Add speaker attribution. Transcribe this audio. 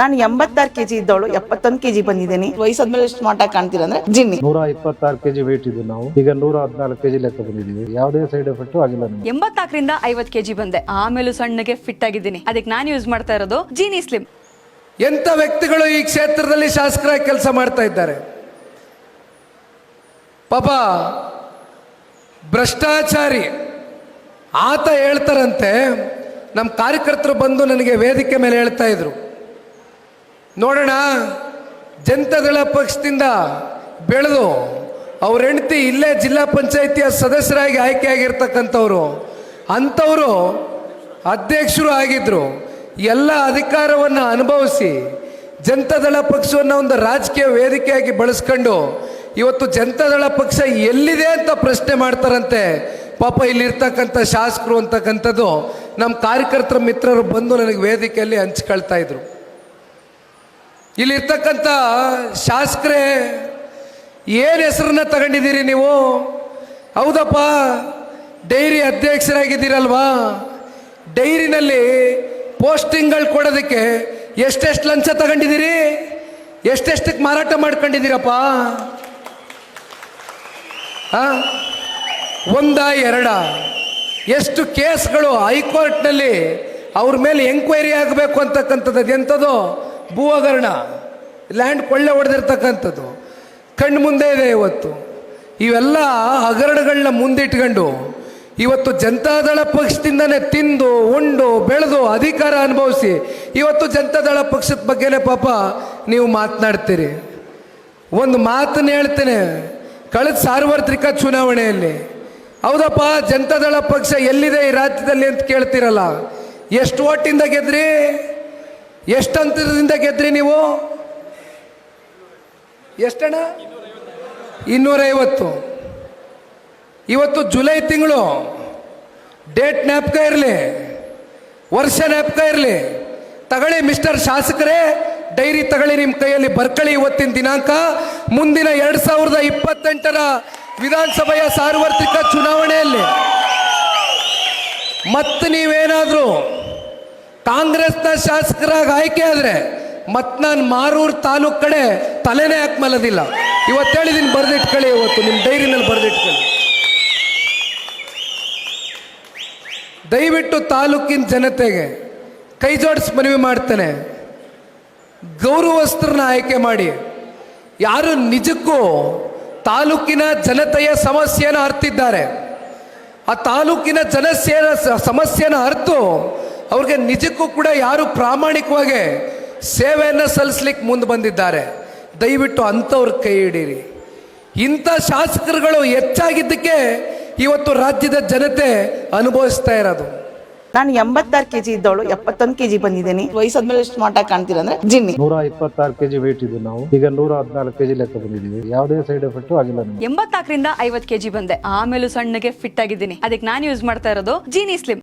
Speaker 1: ನಾನು ಎಂಬತ್ತಾರು ಕೆಜಿ ಇದ್ದವಳು ಎಪ್ಪತ್ತೊಂದು ಕೆಜಿ ಬಂದಿದ್ದೀನಿ. ವಯಸ್ಸಾದ್ಮೇಲೆ ಸ್ಮಾರ್ಟ್ ಆಗಿ ಕಾಣ್ತೀರ ಅಂದ್ರೆ ಜಿನ್ನಿ.
Speaker 2: ನೂರ ಇಪ್ಪತ್ತಾರು ಕೆಜಿ ವೇಟ್ ಇದ್ದು ನಾವು. ಈಗ ನೂರ ಹದಿನಾಲ್ಕು ಕೆಜಿ ಲೆಕ್ಕ ಬಂದಿದ್ದೀವಿ. ಯಾವುದೇ ಸೈಡ್ ಎಫೆಕ್ಟ್ ಆಗಿಲ್ಲ ಎಂಬತ್ತಾಕರಿಂದ
Speaker 3: ಎಂಬತ್ನಾಲ್ಕರಿಂದ ಐವತ್ ಕೆಜಿ ಬಂದೆ. ಆಮೇಲೆ ಸಣ್ಣಗೆ ಫಿಟ್ ಆಗಿದ್ದೀನಿ. ಅದಕ್ಕೆ ನಾನು ಯೂಸ್ ಮಾಡ್ತಾ ಇರೋದು ಜೀನಿ ಸ್ಲಿಮ್
Speaker 4: ಎಂಥ ವ್ಯಕ್ತಿಗಳು ಈ ಕ್ಷೇತ್ರದಲ್ಲಿ ಶಾಸಕರಾಗಿ ಕೆಲಸ ಮಾಡ್ತಾ ಇದ್ದಾರೆ? ಪಾಪ ಭ್ರಷ್ಟಾಚಾರಿ. ಆತ ಹೇಳ್ತಾರಂತೆ ನಮ್ಮ ಕಾರ್ಯಕರ್ತರು ಬಂದು ನನಗೆ ವೇದಿಕೆ ಮೇಲೆ ಹೇಳ್ತಾ ಇದ್ರು. ನೋಡೋಣ ಜನತಾದಳ ಪಕ್ಷದಿಂದ ಬೆಳೆದು ಅವ್ರ ಹೆಂಡತಿ ಇಲ್ಲೇ ಜಿಲ್ಲಾ ಪಂಚಾಯಿತಿಯ ಸದಸ್ಯರಾಗಿ ಆಯ್ಕೆಯಾಗಿರ್ತಕ್ಕಂಥವ್ರು ಅಂಥವರು ಅಧ್ಯಕ್ಷರು ಆಗಿದ್ದರು ಎಲ್ಲ ಅಧಿಕಾರವನ್ನು ಅನುಭವಿಸಿ ಜನತಾದಳ ಪಕ್ಷವನ್ನು ಒಂದು ರಾಜಕೀಯ ವೇದಿಕೆಯಾಗಿ ಬಳಸ್ಕೊಂಡು ಇವತ್ತು ಜನತಾದಳ ಪಕ್ಷ ಎಲ್ಲಿದೆ ಅಂತ ಪ್ರಶ್ನೆ ಮಾಡ್ತಾರಂತೆ. ಪಾಪ ಇಲ್ಲಿರ್ತಕ್ಕಂಥ ಶಾಸಕರು ಅಂತಕ್ಕಂಥದ್ದು ನಮ್ಮ ಕಾರ್ಯಕರ್ತರ ಮಿತ್ರರು ಬಂದು ನನಗೆ ವೇದಿಕೆಯಲ್ಲಿ ಹಂಚ್ಕೊಳ್ತಾ ಇದ್ರು. ಇಲ್ಲಿರ್ತಕ್ಕಂಥ ಶಾಸಕರೇ, ಏನು ಹೆಸರನ್ನ ತಗೊಂಡಿದ್ದೀರಿ ನೀವು? ಹೌದಪ್ಪ, ಡೈರಿ ಅಧ್ಯಕ್ಷರಾಗಿದ್ದೀರಲ್ವಾ? ಡೈರಿನಲ್ಲಿ ಪೋಸ್ಟಿಂಗ್ಗಳು ಕೊಡೋದಕ್ಕೆ ಎಷ್ಟೆಷ್ಟು ಲಂಚ ತಗೊಂಡಿದ್ದೀರಿ? ಎಷ್ಟೆಷ್ಟಕ್ಕೆ ಮಾರಾಟ ಮಾಡ್ಕೊಂಡಿದ್ದೀರಪ್ಪ? ಒಂದ ಎರಡ? ಎಷ್ಟು ಕೇಸ್ಗಳು ಹೈಕೋರ್ಟ್ನಲ್ಲಿ ಅವ್ರ ಮೇಲೆ ಎಂಕ್ವೈರಿ ಆಗಬೇಕು ಅಂತಕ್ಕಂಥದ್ದು ಅದೆಂಥದ್ದು ಭೂ ಹಗರಣ ಲ್ಯಾಂಡ್ ಕೊಳ್ಳೆ ಹೊಡೆದಿರ್ತಕ್ಕಂಥದ್ದು. ಕಣ್ಣು ಮುಂದೆ ಇದೆ ಇವತ್ತು. ಇವೆಲ್ಲ ಹಗರಣಗಳನ್ನ ಮುಂದಿಟ್ಕೊಂಡು ಇವತ್ತು ಜನತಾದಳ ಪಕ್ಷದಿಂದನೇ ತಿಂದು, ಉಂಡು, ಬೆಳೆದು ಅಧಿಕಾರ ಅನುಭವಿಸಿ ಇವತ್ತು ಜನತಾದಳ ಪಕ್ಷದ ಬಗ್ಗೆನೇ ಪಾಪ ನೀವು ಮಾತನಾಡ್ತೀರಿ. ಒಂದು ಮಾತನ್ನು ಹೇಳ್ತೇನೆ, ಕಳೆದ ಸಾರ್ವತ್ರಿಕ ಚುನಾವಣೆಯಲ್ಲಿ. ಹೌದಪ್ಪ ಜನತಾದಳ ಪಕ್ಷ ಎಲ್ಲಿದೆ ಈ ರಾಜ್ಯದಲ್ಲಿ ಅಂತ ಕೇಳ್ತಿರಲ್ಲ. ಎಷ್ಟು ಓಟಿಂದ ಗೆದ್ರಿ? ಎಷ್ಟು ಅಂತರದಿಂದ ಗೆದ್ರಿ ನೀವು? ಎಷ್ಟಣ್ಣ? ಇನ್ನೂರೈವತ್ತು. ಇವತ್ತು ಜುಲೈ ತಿಂಗಳು. ಡೇಟ್ ಜ್ಞಾಪಕ ಇರಲಿ. ವರ್ಷ ಜ್ಞಾಪಕ ಇರಲಿ. ತಗೊಳ್ಳಿ ಮಿಸ್ಟರ್ ಶಾಸಕರೇ, ಡೈರಿ ತಗೊಳ್ಳಿ ನಿಮ್ಮ ಕೈಯಲ್ಲಿ ಬರ್ಕಳಿ ಇವತ್ತಿನ ದಿನಾಂಕ. ಮುಂದಿನ ಎರಡು ಸಾವಿರದ ಇಪ್ಪತ್ತೆಂಟರ ವಿಧಾನಸಭೆಯ ಸಾರ್ವತ್ರಿಕ ಚುನಾವಣೆಯಲ್ಲಿ. ಮತ್ತೆ ನೀವೇನಾದರೂ ಕಾಂಗ್ರೆಸ್ನ ಶಾಸಕರಾಗಿ ಆಯ್ಕೆ ಆದರೆ ಮತ್ತೆ ನಾನು ಮಾರೂರು ತಾಲೂಕು ಕಡೆ ತಲೆನೇ ಹಾಕಿ ಮಲದಿಲ್ಲ ಇವತ್ತು ಹೇಳಿದ್ದೀನಿ ಬರೆದಿಟ್ಕೊಳ್ಳಿ ಇವತ್ತು ನಿಮ್ಮ ಡೈರಿನಲ್ಲಿ ಬರೆದಿಟ್ಕೊಳ್ಳಿ. ದಯವಿಟ್ಟು ತಾಲೂಕಿನ ಜನತೆಗೆ ಕೈ ಜೋಡಿಸಿ ಮನವಿ ಮಾಡ್ತೇನೆ. ಗೌರವಸ್ಥರನ್ನ ಆಯ್ಕೆ ಮಾಡಿ. ಯಾರು ನಿಜಕ್ಕೂ ತಾಲೂಕಿನ ಜನತೆಯ ಸಮಸ್ಯೆಯನ್ನು ಅರ್ತಿದ್ದಾರೆ. ಆ ತಾಲೂಕಿನ ಜನಸೇನ ಸಮಸ್ಯೆನ ಅರ್ತು ಅವ್ರಿಗೆ ನಿಜಕ್ಕೂ ಕೂಡ ಯಾರು ಪ್ರಾಮಾಣಿಕವಾಗಿ ಸೇವೆಯನ್ನು ಸಲ್ಲಿಸ್ಲಿಕ್ಕೆ ಮುಂದೆ ಬಂದಿದ್ದಾರೆ. ದಯವಿಟ್ಟು ಅಂಥವ್ರ ಕೈ ಹಿಡೀರಿ. ಇಂಥ ಶಾಸಕರುಗಳು ಹೆಚ್ಚಾಗಿದ್ದಕ್ಕೆ ಇವತ್ತು ರಾಜ್ಯದ ಜನತೆ ಅನುಭವಿಸ್ತಾ ಇರೋದು.
Speaker 1: ನಾನು ಎಂಬತ್ತಾರು ಕೆಜಿ ಇದ್ದವಳು ಎಪ್ಪತ್ತೊಂದು ಕೆಜಿ ಬಂದಿದ್ದೀನಿ. ವಯಸ್ಸಾದ್ಮೇಲೆ ಎಷ್ಟು ಮಾಟ ಕಾಣ್ತೀರ ಅಂದ್ರೆ ಜಿನ್ನಿ.
Speaker 2: ನೂರ ಇಪ್ಪತ್ತಾರು ಕೆಜಿ ವೇಟ್ ಇದ್ದು ನಾವು. ಈಗ ನೂರ ಹದಿನಾಲ್ಕು ಕೆಜಿ ಲೆಕ್ಕ ಬಂದಿದ್ದೀವಿ. ಯಾವುದೇ ಸೈಡ್ ಎಫೆಕ್ಟ್ ಆಗಿಲ್ಲ ಎಂಬತ್ತಾಕರಿಂದ
Speaker 3: ಎಂಬತ್ನಾಲ್ಕರಿಂದ ಐವತ್ ಕೆಜಿ ಬಂದೆ. ಆಮೇಲೂ ಸಣ್ಣಗೆ ಫಿಟ್ ಆಗಿದ್ದೀನಿ. ಅದಕ್ಕೆ ನಾನು ಯೂಸ್ ಮಾಡ್ತಾ ಇರೋದು ಜೀನಿ ಸ್ಲಿಮ್